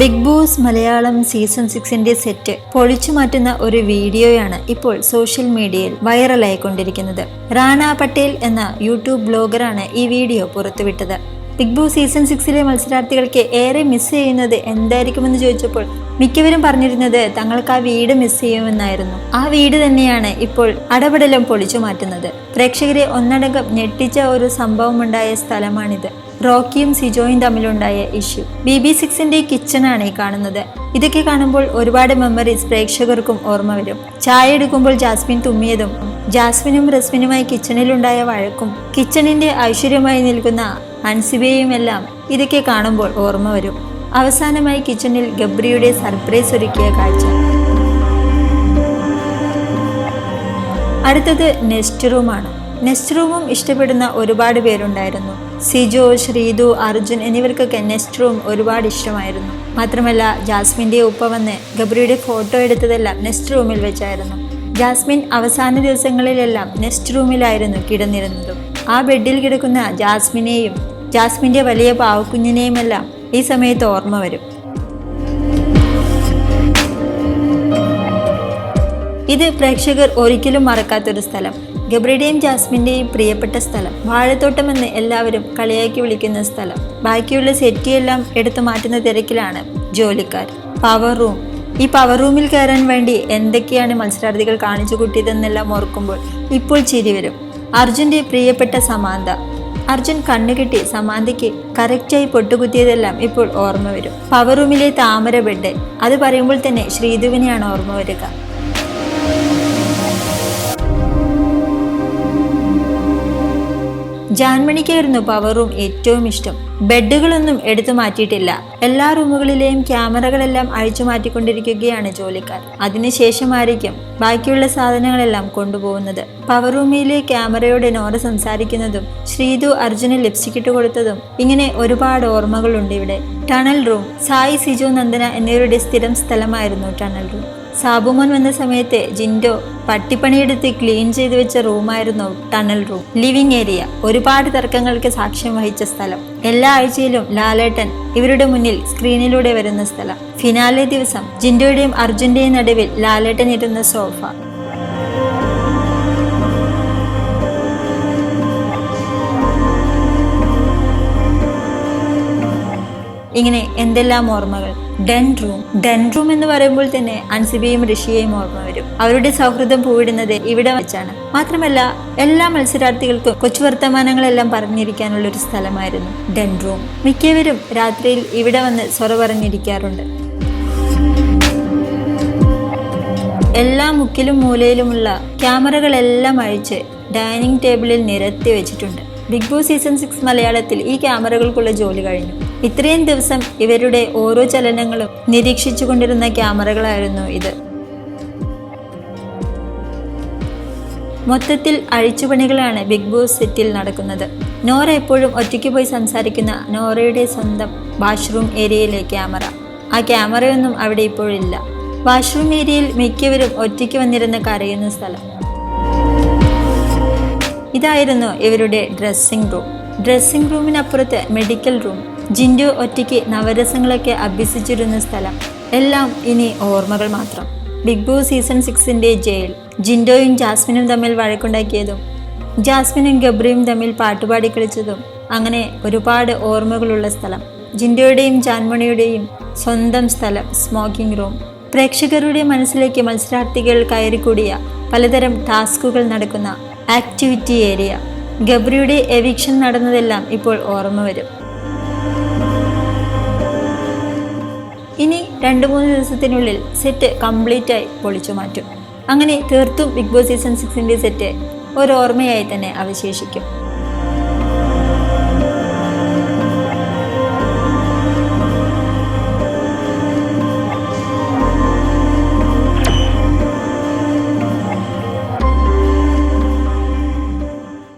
Big Boss Malayalam season സിക്സിന്റെ set പൊളിച്ചു മാറ്റുന്ന ഒരു വീഡിയോയാണ് ഇപ്പോൾ സോഷ്യൽ മീഡിയയിൽ വൈറലായിക്കൊണ്ടിരിക്കുന്നത്. റാണ പട്ടേൽ എന്ന യൂട്യൂബ് ബ്ലോഗറാണ് ഈ വീഡിയോ പുറത്തുവിട്ടത്. ബിഗ് ബോസ് സീസൺ സിക്സിലെ മത്സരാർത്ഥികൾക്ക് ഏറെ മിസ് ചെയ്യുന്നത് എന്തായിരിക്കുമെന്ന് ചോദിച്ചപ്പോൾ മിക്കവരും പറഞ്ഞിരുന്നത് തങ്ങൾക്ക് ആ വീട് മിസ് ചെയ്യുമെന്നായിരുന്നു. ആ വീട് തന്നെയാണ് ഇപ്പോൾ അടപടലം പൊളിച്ചു മാറ്റുന്നത്. പ്രേക്ഷകരെ ഒന്നടങ്കം ഞെട്ടിച്ച ഒരു സംഭവമുണ്ടായ സ്ഥലമാണിത്. റോക്കിയും സിജോയും തമ്മിലുണ്ടായ ഇഷ്യൂ. ബി ബി സിക്സിന്റെ കിച്ചണാണ് ഈ കാണുന്നത്. ഇതൊക്കെ കാണുമ്പോൾ ഒരുപാട് മെമ്മറീസ് പ്രേക്ഷകർക്കും ഓർമ്മ വരും. ചായ എടുക്കുമ്പോൾ ജാസ്മിൻ തുമ്മിയതും ജാസ്മിനും റസ്മിനുമായി കിച്ചണിലുണ്ടായ വഴക്കും കിച്ചണിന്റെ ഐശ്വര്യമായി നിൽക്കുന്ന അൻസിബയും എല്ലാം ഇതൊക്കെ കാണുമ്പോൾ ഓർമ്മ വരും. അവസാനമായി കിച്ചണിൽ ഗബ്രിയുടെ സർപ്രൈസ് ഒരുക്കിയ കാഴ്ച. അടുത്തത് നെസ്റ്റ് റൂമാണ്. നെസ്റ്റ് റൂമും ഇഷ്ടപ്പെടുന്ന ഒരുപാട് പേരുണ്ടായിരുന്നു. സിജോ ശ്രീതു അർജുൻ എന്നിവർക്കൊക്കെ നെസ്റ്റ് റൂം ഒരുപാട് ഇഷ്ടമായിരുന്നു. മാത്രമല്ല ജാസ്മിന്റെ ഉപ്പ വന്ന് ഗബ്രിയുടെ ഫോട്ടോ എടുത്തതെല്ലാം നെസ്റ്റ് റൂമിൽ വെച്ചായിരുന്നു. ജാസ്മിൻ അവസാന ദിവസങ്ങളിലെല്ലാം നെസ്റ്റ് റൂമിലായിരുന്നു കിടന്നിരുന്നതും. ആ ബെഡിൽ കിടക്കുന്ന ജാസ്മിനെയും ജാസ്മിന്റെ വലിയ പാവക്കുഞ്ഞിനെയുമെല്ലാം ഈ സമയത്ത് ഓർമ്മ വരും. ഇത് പ്രേക്ഷകർ ഒരിക്കലും മറക്കാത്തൊരു സ്ഥലം. ഗബ്രിയുടെയും ജാസ്മിന്റെയും പ്രിയപ്പെട്ട സ്ഥലം. വാഴത്തോട്ടമെന്ന് എല്ലാവരും കളിയാക്കി വിളിക്കുന്ന സ്ഥലം. ബാക്കിയുള്ള സെറ്റിയെല്ലാം എടുത്തു മാറ്റുന്ന തിരക്കിലാണ് ജോലിക്കാർ. പവർ റൂം ഈ പവർ റൂമിൽ കയറാൻ വേണ്ടി എന്തൊക്കെയാണ് മത്സരാർത്ഥികൾ കാണിച്ചു കൂട്ടിയതെന്നെല്ലാം ഓർക്കുമ്പോൾ ഇപ്പോൾ ചിരി വരും. അർജുന്റെ പ്രിയപ്പെട്ട സമാന്ത. അർജുൻ കണ്ണുകെട്ടി സമാന്തയ്ക്ക് കറക്റ്റായി പൊട്ടുകുത്തിയതെല്ലാം ഇപ്പോൾ ഓർമ്മ വരും. പവർ റൂമിലെ താമര ബെഡ് അത് പറയുമ്പോൾ തന്നെ ശ്രീധുവിനെയാണ് ഓർമ്മ വരിക. ജാൻമണിക്കായിരുന്നു പവർ റൂം ഏറ്റവും ഇഷ്ടം. ബെഡുകളൊന്നും എടുത്തു മാറ്റിയിട്ടില്ല. എല്ലാ റൂമുകളിലെയും ക്യാമറകളെല്ലാം അഴിച്ചു മാറ്റിക്കൊണ്ടിരിക്കുകയാണ് ജോലിക്കാർ. അതിനുശേഷമായിരിക്കും ബാക്കിയുള്ള സാധനങ്ങളെല്ലാം കൊണ്ടുപോകുന്നത്. പവർ റൂമിലെ ക്യാമറയോടെ നോറ സംസാരിക്കുന്നതും ശ്രീതു അർജുന് ലിപ്സ്റ്റിക് ഇട്ട് കൊടുത്തതും ഇങ്ങനെ ഒരുപാട് ഓർമ്മകളുണ്ട് ഇവിടെ. ടണൽ റൂം സായി സിജു നന്ദന എന്നിവരുടെ സ്ഥിരം സ്ഥലമായിരുന്നു ടണൽ റൂം സാബുമോൻ വന്ന സമയത്ത് ജിൻഡോ പട്ടിപ്പണിയെടുത്ത് ക്ലീൻ ചെയ്തു വെച്ച റൂമായിരുന്നു ടണൽ റൂം. Living area. ഒരുപാട് തർക്കങ്ങൾക്ക് സാക്ഷ്യം വഹിച്ച സ്ഥലം. എല്ലാ ആഴ്ചയിലും ലാലേട്ടൻ ഇവരുടെ മുന്നിൽ സ്ക്രീനിലൂടെ വരുന്ന സ്ഥലം. ഫിനാലെ ദിവസം ജിൻഡോയുടെയും അർജുന്റെയും നടുവിൽ ലാലേട്ടൻ ഇരുന്ന സോഫ. ഇങ്ങനെ എന്തെല്ലാം ഓർമ്മകൾ? Den room. ഡെൻ റൂം എന്ന് പറയുമ്പോൾ തന്നെ അൻസിബിയും ഋഷിയെയും ഓർമ്മ വരും. അവരുടെ സൗഹൃദം പൂവിടുന്നത് ഇവിടെ വെച്ചാണ്. മാത്രമല്ല എല്ലാ മത്സരാർത്ഥികൾക്കും കൊച്ചു വർത്തമാനങ്ങളെല്ലാം പറഞ്ഞിരിക്കാനുള്ള ഒരു സ്ഥലമായിരുന്നു ഡെൻ റൂം. മിക്കവരും രാത്രിയിൽ ഇവിടെ വന്ന് സ്വറ പറഞ്ഞിരിക്കാറുണ്ട്. എല്ലാ മുക്കിലും മൂലയിലുമുള്ള ക്യാമറകളെല്ലാം അഴിച്ച് ഡൈനിങ് ടേബിളിൽ നിരത്തി വെച്ചിട്ടുണ്ട്. ബിഗ് ബോസ് സീസൺ സിക്സ് മലയാളത്തിൽ ഈ ക്യാമറകൾക്കുള്ള ജോലി കഴിഞ്ഞു. ഇത്രയും ദിവസം ഇവരുടെ ഓരോ ചലനങ്ങളും നിരീക്ഷിച്ചു കൊണ്ടിരുന്ന ക്യാമറകളായിരുന്നു ഇത്. മൊത്തത്തിൽ അഴിച്ചുപണികളാണ് ബിഗ് ബോസ് സെറ്റിൽ നടക്കുന്നത്. നോറ എപ്പോഴും ഒറ്റയ്ക്ക് പോയി സംസാരിക്കുന്ന നോറയുടെ സ്വന്തം വാഷ്റൂം ഏരിയയിലെ ക്യാമറ. ആ ക്യാമറയൊന്നും അവിടെ ഇപ്പോഴില്ല. വാഷ്റൂം ഏരിയയിൽ മിക്കവരും ഒറ്റയ്ക്ക് വന്നിരുന്ന് കരയുന്ന സ്ഥലം. ഇതായിരുന്നു ഇവരുടെ ഡ്രസ്സിംഗ് റൂം. ഡ്രസ്സിംഗ് റൂമിനപ്പുറത്ത് മെഡിക്കൽ റൂം. ജിൻഡു ഒറ്റയ്ക്ക് നവരസങ്ങളൊക്കെ അഭ്യസിച്ചിരുന്ന സ്ഥലം. എല്ലാം ഇനി ഓർമ്മകൾ മാത്രം. ബിഗ് ബോസ് സീസൺ സിക്സിന്റെ ജയിൽ ജിൻഡോയും ജാസ്മിനും തമ്മിൽ വഴക്കുണ്ടാക്കിയതും ജാസ്മിനും ഗബ്രിയും തമ്മിൽ പാട്ടുപാടി കളിച്ചതും അങ്ങനെ ഒരുപാട് ഓർമ്മകളുള്ള സ്ഥലം. ജിൻഡോയുടെയും ജാൻമണിയുടെയും സ്വന്തം സ്ഥലം സ്മോക്കിംഗ് റൂം. പ്രേക്ഷകരുടെ മനസ്സിലേക്ക് മത്സരാർത്ഥികൾ കയറിക്കൂടിയ പലതരം ടാസ്കുകൾ നടക്കുന്ന ആക്ടിവിറ്റി ഏരിയ. ഗബ്രിയുടെ എവിക്ഷൻ നടന്നതെല്ലാം ഇപ്പോൾ ഓർമ്മ വരും. ഇനി രണ്ട് മൂന്ന് ദിവസത്തിനുള്ളിൽ സെറ്റ് കംപ്ലീറ്റ് ആയി പൊളിച്ചു മാറ്റും. അങ്ങനെ തീർത്തും ബിഗ് ബോസ് സീസൺ സിക്സിന്റെ സെറ്റ് ഒരു ഓർമ്മയായി തന്നെ അവശേഷിക്കും.